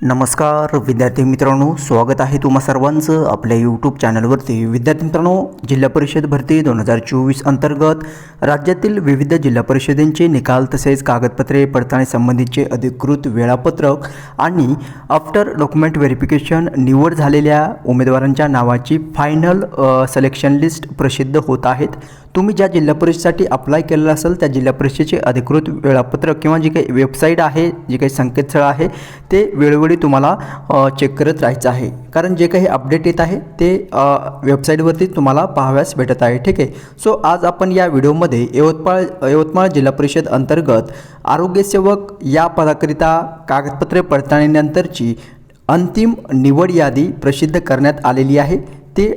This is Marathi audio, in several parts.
नमस्कार विद्यार्थी मित्रांनो स्वागत आहे तुम्हा सर्वांचं आपल्या यूट्यूब चॅनलवरती विद्यार्थी मित्रांनो जिल्हा परिषद भरती दोन हजार चोवीस अंतर्गत राज्यातील विविध जिल्हा परिषदेंचे निकाल तसेच कागदपत्रे पडताळणीसंबंधीचे अधिकृत वेळापत्रक आणि आफ्टर डॉक्युमेंट व्हेरिफिकेशन निवड झालेल्या उमेदवारांच्या नावाची फायनल सिलेक्शन लिस्ट प्रसिद्ध होत आहेत. तुम्ही ज्या जिल्हा परिषदेसाठी अप्लाय केलेलं असेल त्या जिल्हा परिषदेचे अधिकृत वेळापत्रक किंवा जी काही वेबसाईट आहे जे काही संकेतस्थळ आहे ते वेळोवेळी तुम्हाला चेक करत राहायचं आहे. कारण जे काही अपडेट येत आहे ते वेबसाईटवरती तुम्हाला पाहाव्यास भेटत आहे. ठीक आहे? सो आज आपण या व्हिडिओमध्ये यवतमाळ यवतमाळ जिल्हा परिषद अंतर्गत आरोग्यसेवक या पदाकरिता कागदपत्रे पडताळणीनंतरची अंतिम निवड यादी प्रसिद्ध करण्यात आलेली आहे. ते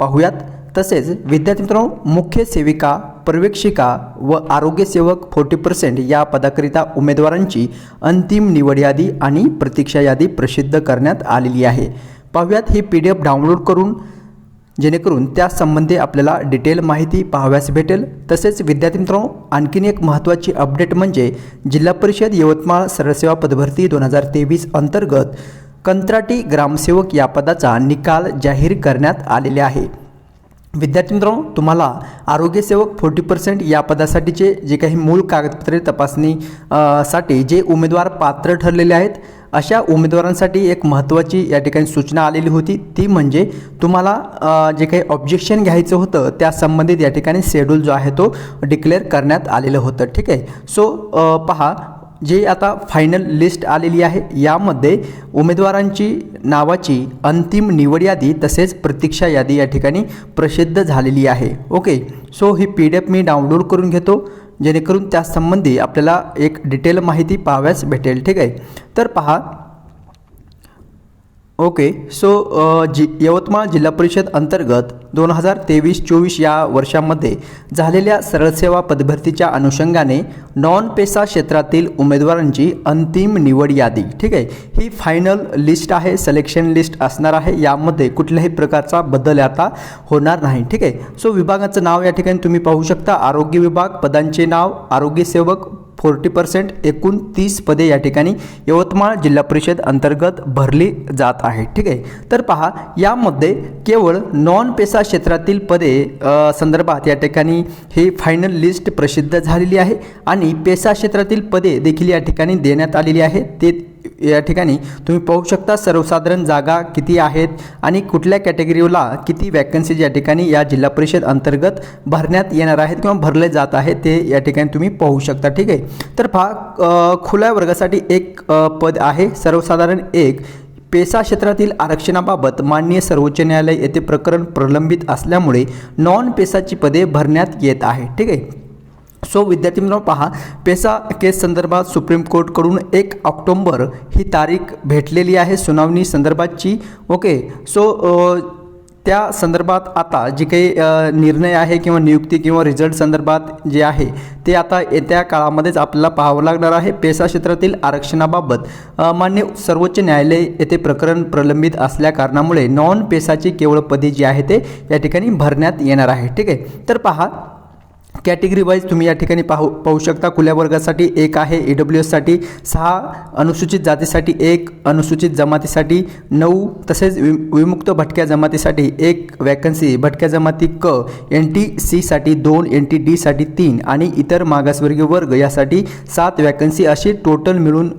पाहूयात. तसेच विद्यार्थी मित्रांनो मुख्य सेविका पर्यवेक्षिका व आरोग्यसेवक फोर्टी पर्सेंट या पदाकरिता उमेदवारांची अंतिम निवड यादी आणि प्रतीक्षा यादी प्रसिद्ध करण्यात आलेली आहे. पाहूयात ही पी डी एफ डाउनलोड करून जेणेकरून त्यासंबंधी आपल्याला डिटेल माहिती पाहाव्यास भेटेल. तसेच विद्यार्थी मित्रांनो आणखीन एक महत्त्वाची अपडेट म्हणजे जिल्हा परिषद यवतमाळ सरसेवा पदभरती दोन हजार तेवीस अंतर्गत कंत्राटी ग्रामसेवक या पदाचा निकाल जाहीर करण्यात आलेले आहे. विद्यार्थी मित्रांनो तुम्हाला आरोग्यसेवक फोर्टी पर्सेंट या पदासाठीचे जे काही मूळ कागदपत्रे तपासणी साठी जे उमेदवार पात्र ठरलेले आहेत अशा उमेदवारांसाठी एक महत्त्वाची या ठिकाणी सूचना आलेली होती. ती म्हणजे तुम्हाला जे काही ऑब्जेक्शन घ्यायचं होतं त्या संबंधित या ठिकाणी शेड्यूल जो आहे तो डिक्लेअर करण्यात आलेलं होतं. ठीक आहे? सो पहा जे आता फायनल लिस्ट आलेली आहे. यामध्ये उमेदवारांची नावाची अंतिम निवड यादी तसेच प्रतीक्षा यादी या ठिकाणी प्रसिद्ध झालेली आहे. ओके सो ही पी डी एफ मी डाउनलोड करून घेतो. जेणेकरून त्यासंबंधी आपल्याला एक डिटेल माहिती पाहाव्यास भेटेल. ठीक आहे. तर पहा ओके सो uh, जि यवतमाळ जिल्हा परिषद अंतर्गत दोन हजार तेवीस चोवीस या वर्षामध्ये झालेल्या सरळसेवा पदभरतीच्या अनुषंगाने नॉन पेसा क्षेत्रातील उमेदवारांची अंतिम निवड यादी. ठीक आहे? ही फायनल लिस्ट आहे सिलेक्शन लिस्ट असणार आहे. यामध्ये कुठल्याही प्रकारचा बदल आता होणार नाही. ठीक आहे? सो विभागाचं नाव या ठिकाणी तुम्ही पाहू शकता. आरोग्य विभाग पदांचे नाव आरोग्यसेवक फोर्टी पर्सेंट एकूण तीस पदे या ठिकाणी यवतमाळ जिल्हा परिषद अंतर्गत भरली जात आहे. ठीक आहे? तर पहा यामध्ये केवळ नॉन पेसा क्षेत्रातील पदे संदर्भात या ठिकाणी ही फायनल लिस्ट प्रसिद्ध झालेली आहे आणि पेसा क्षेत्रातील पदे देखील या ठिकाणी देण्यात आलेली आहे. ते या ठिकाणी तुम्ही पाहू शकता सर्वसाधारण जागा किती आहेत आणि कुठल्या कॅटेगरीला किती वॅकन्सीज या ठिकाणी या जिल्हा परिषद अंतर्गत भरण्यात येणार आहेत किंवा भरले जात आहेत ते या ठिकाणी तुम्ही पाहू शकता ठीक आहे? तर फा खुल्या वर्गासाठी एक पद आहे. सर्वसाधारण एक पेसा क्षेत्रातील आरक्षणाबाबत माननीय सर्वोच्च न्यायालय येथे प्रकरण प्रलंबित असल्यामुळे नॉन पेसाची पदे भरण्यात येत आहे ठीक आहे? सो विद्यार्थी मित्रांनो पहा पेसा केस संदर्भात सुप्रीम कोर्टकडून एक ऑक्टोंबर ही तारीख भेटलेली आहे सुनावणी संदर्भातची. ओके सो त्या संदर्भात आता जे काही निर्णय आहे किंवा नियुक्ती किंवा रिझल्ट संदर्भात जे आहे ते आता येत्या काळामध्येच आपल्याला पाहावं लागणार आहे पेसा क्षेत्रातील आरक्षणाबाबत. मान्य सर्वोच्च न्यायालय येथे प्रकरण प्रलंबित असल्या कारणामुळे नॉन पेसाची केवळ पदे जी आहे ते या ठिकाणी भरण्यात येणार आहे. ठीक आहे? तर पहा कॅटेगरी वाईज तुम्ही या ठिकाणी पाहू पाहू शकता. खुल्या वर्गासाठी एक आहे ई डब्ल्यू एससाठी सहा अनुसूचित जातीसाठी एक अनुसूचित जमातीसाठी नऊ तसेच वि विमुक्त भटक्या जमातीसाठी एक वॅकन्सी भटक्या जमाती क एन टी सीसाठी दोन एन टी डीसाठी तीन आणि इतर मागासवर्गीय वर्ग यासाठी सात वॅकन्सी अशी टोटल मिळून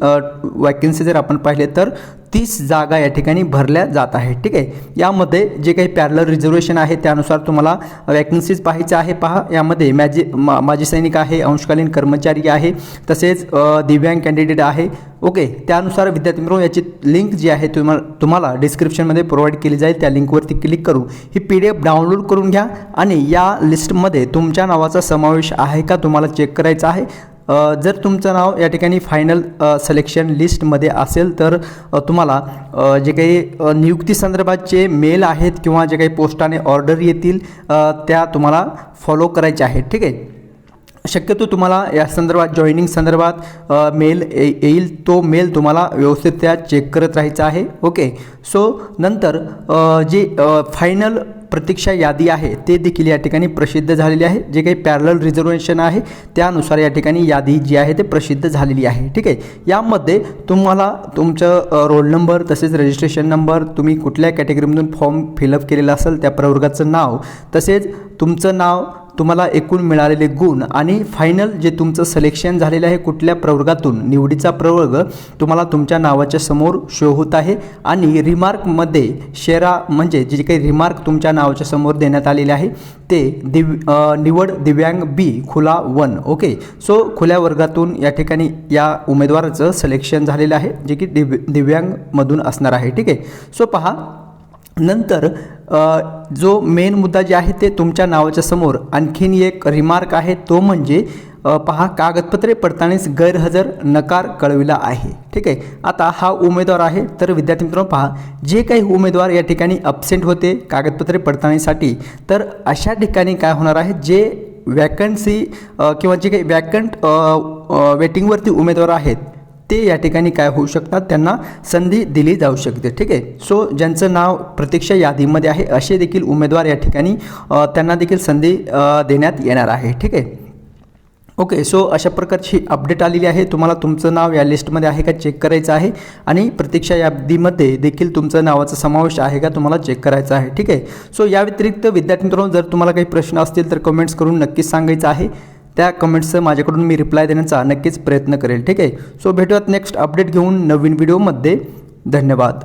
वॅकन्सी जर आपण पाहिले तर तीस जागा या ठिकाणी भरल्या जात आहेत. ठीक आहे? यामध्ये जे काही पॅरलर रिझर्वेशन आहे त्यानुसार तुम्हाला वॅकन्सीज पाहायचं आहे. पहा यामध्ये मॅजी मा माजी सैनिक आहे अंशकालीन कर्मचारी आहे तसेच दिव्यांग कॅन्डिडेट आहे. ओके? त्यानुसार विद्यार्थी मित्रांनो याची लिंक जी आहे तुम्हाला तुम्हाला डिस्क्रिप्शनमध्ये प्रोव्हाइड केली जाईल. त्या लिंकवरती क्लिक करू. ही पी डी एफ डाउनलोड करून घ्या आणि या लिस्टमध्ये तुमच्या नावाचा समावेश आहे का? तुम्हाला चेक करायचा आहे. जर तुमचं नाव या ठिकाणी फायनल सिलेक्शन लिस्टमध्ये असेल तर तुम्हाला जे काही नियुक्ती संदर्भातचे मेल आहेत किंवा जे काही पोस्टाने ऑर्डर येतील त्या तुम्हाला फॉलो करायच्या आहेत. ठीक आहे? शक्यतो तुम्हाला या संदर्भात जॉईनिंग संदर्भात मेल ये- येईल. तो मेल तुम्हाला व्यवस्थित त्या चेक करत राहायचा आहे. ओके सो नंतर जे फायनल प्रतीक्षा यादी आहे ते देखील या ठिकाणी प्रसिद्ध झालेली आहे. जे काही पॅरल रिझर्वेशन आहे त्यानुसार या ठिकाणी यादी जी आहे ते प्रसिद्ध झालेली आहे. ठीक आहे? यामध्ये तुम्हाला तुमचं रोल नंबर तसेच रजिस्ट्रेशन नंबर तुम्ही कुठल्या कॅटेगरीमधून फॉर्म फिलअप केलेला असेल त्या प्रवर्गाचं नाव तसेच तुमचं नाव तुम्हाला एकूण मिळालेले गुण आणि फायनल जे तुमचं सिलेक्शन झालेलं आहे कुठल्या प्रवर्गातून निवडीचा प्रवर्ग तुम्हाला तुमच्या नावाच्या समोर शो होत आहे. आणि रिमार्कमध्ये शेरा म्हणजे जे काही रिमार्क तुमच्या नावाच्या समोर देण्यात आलेले आहे ते दिव निवड दिव्यांग बी खुला वन. ओके सो खुल्या वर्गातून या ठिकाणी या उमेदवाराचं सिलेक्शन झालेलं आहे जे की दिव्य दिव्यांगमधून असणार आहे. ठीक आहे? सो पहा नंतर जो मेन मुद्दा जे आहे ते तुमच्या नावाच्या समोर. आणखीन एक रिमार्क आहे तो म्हणजे पहा कागदपत्रे पडताळणीस गैरहजर नकार कळविला आहे. ठीक आहे? आता हा उमेदवार आहे तर विद्यार्थी मित्रांनो पहा जे काही उमेदवार या ठिकाणी अब्सेंट होते कागदपत्रे पडताळणीसाठी तर अशा ठिकाणी काय होणार आहे जे वॅकन्सी किंवा जे काही वॅकंट वेटिंगवरती उमेदवार आहेत ते या ठिकाणी काय होऊ शकतात त्यांना संधी दिली जाऊ शकते. ठीक आहे? सो ज्यांचं नाव प्रतीक्षा यादीमध्ये आहे असे देखील उमेदवार या ठिकाणी त्यांना देखील संधी देण्यात येणार आहे. ठीक आहे? ओके सो अशा प्रकारची अपडेट आलेली आहे. तुम्हाला तुमचं नाव या लिस्टमध्ये आहे का? चेक करायचं आहे. आणि प्रतीक्षा यादीमध्ये देखील तुमचं नावाचा समावेश आहे का? तुम्हाला चेक करायचा आहे. ठीक आहे? सो या व्यतिरिक्त विद्यार्थी मित्रांनो जर तुम्हाला काही प्रश्न असतील तर कमेंट्स करून नक्कीच सांगायचं आहे. त्या कमेंट्सचं माझ्याकडून मी रिप्लाय देण्याचा नक्कीच प्रयत्न करेल ठीक आहे? सो भेटूयात नेक्स्ट अपडेट घेऊन नवीन व्हिडिओमध्ये धन्यवाद.